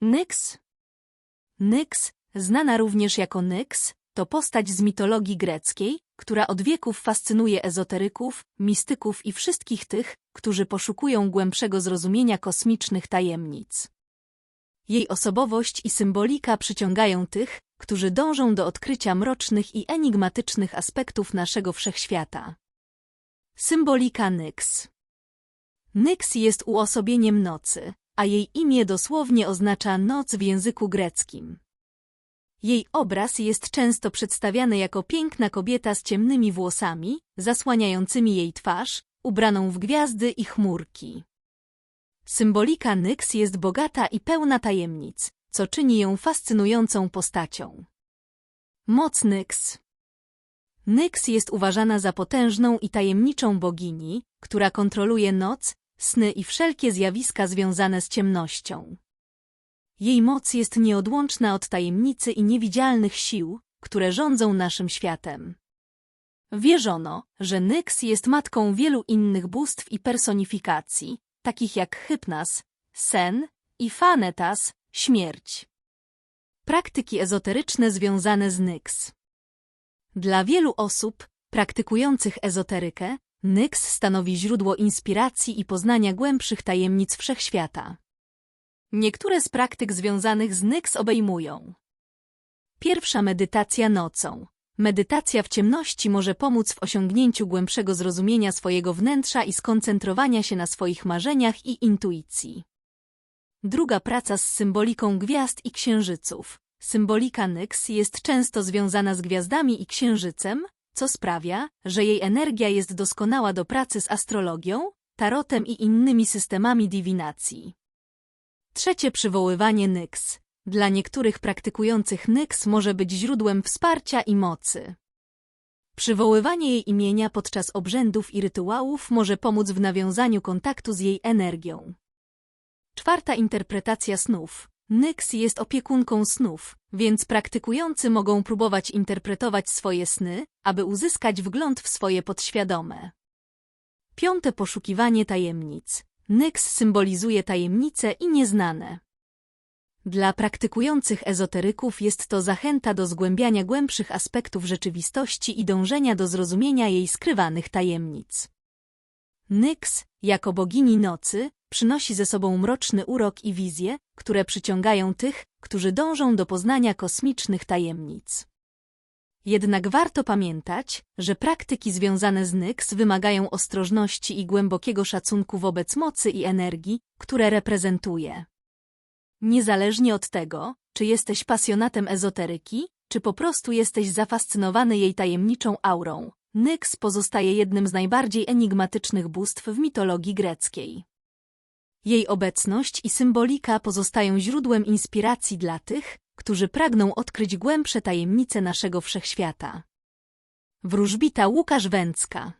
Nyx Nyx, znana również jako Nyx, to postać z mitologii greckiej, która od wieków fascynuje ezoteryków, mistyków i wszystkich tych, którzy poszukują głębszego zrozumienia kosmicznych tajemnic. Jej osobowość i symbolika przyciągają tych, którzy dążą do odkrycia mrocznych i enigmatycznych aspektów naszego wszechświata. Symbolika Nyx Nyx jest uosobieniem nocy, a jej imię dosłownie oznacza noc w języku greckim. Jej obraz jest często przedstawiany jako piękna kobieta z ciemnymi włosami, zasłaniającymi jej twarz, ubraną w gwiazdy i chmurki. Symbolika Nyx jest bogata i pełna tajemnic, co czyni ją fascynującą postacią. Moc Nyx Nyx jest uważana za potężną i tajemniczą bogini, która kontroluje noc, sny i wszelkie zjawiska związane z ciemnością. Jej moc jest nieodłączna od tajemnicy i niewidzialnych sił, które rządzą naszym światem. Wierzono, że Nyx jest matką wielu innych bóstw i personifikacji, takich jak Hypnas, sen i Fanetas, śmierć. Praktyki ezoteryczne związane z Nyx Dla wielu osób, praktykujących ezoterykę, Nyx stanowi źródło inspiracji i poznania głębszych tajemnic wszechświata. Niektóre z praktyk związanych z Nyx obejmują Pierwsza medytacja nocą. Medytacja w ciemności może pomóc w osiągnięciu głębszego zrozumienia swojego wnętrza i skoncentrowania się na swoich marzeniach i intuicji. Druga praca z symboliką gwiazd i księżyców. Symbolika Nyx jest często związana z gwiazdami i księżycem, co sprawia, że jej energia jest doskonała do pracy z astrologią, tarotem i innymi systemami dywinacji. Trzecie przywoływanie Nyx. Dla niektórych praktykujących Nyx może być źródłem wsparcia i mocy. Przywoływanie jej imienia podczas obrzędów i rytuałów może pomóc w nawiązaniu kontaktu z jej energią. Czwarta interpretacja snów. Nyx jest opiekunką snów, więc praktykujący mogą próbować interpretować swoje sny, aby uzyskać wgląd w swoje podświadome. Piąte poszukiwanie tajemnic. Nyx symbolizuje tajemnice i nieznane. Dla praktykujących ezoteryków jest to zachęta do zgłębiania głębszych aspektów rzeczywistości i dążenia do zrozumienia jej skrywanych tajemnic. Nyx, jako bogini nocy, przynosi ze sobą mroczny urok i wizje, które przyciągają tych, którzy dążą do poznania kosmicznych tajemnic. Jednak warto pamiętać, że praktyki związane z Nyx wymagają ostrożności i głębokiego szacunku wobec mocy i energii, które reprezentuje. Niezależnie od tego, czy jesteś pasjonatem ezoteryki, czy po prostu jesteś zafascynowany jej tajemniczą aurą, Nyx pozostaje jednym z najbardziej enigmatycznych bóstw w mitologii greckiej. Jej obecność i symbolika pozostają źródłem inspiracji dla tych, którzy pragną odkryć głębsze tajemnice naszego wszechświata. Wróżbita Łukasz Węcka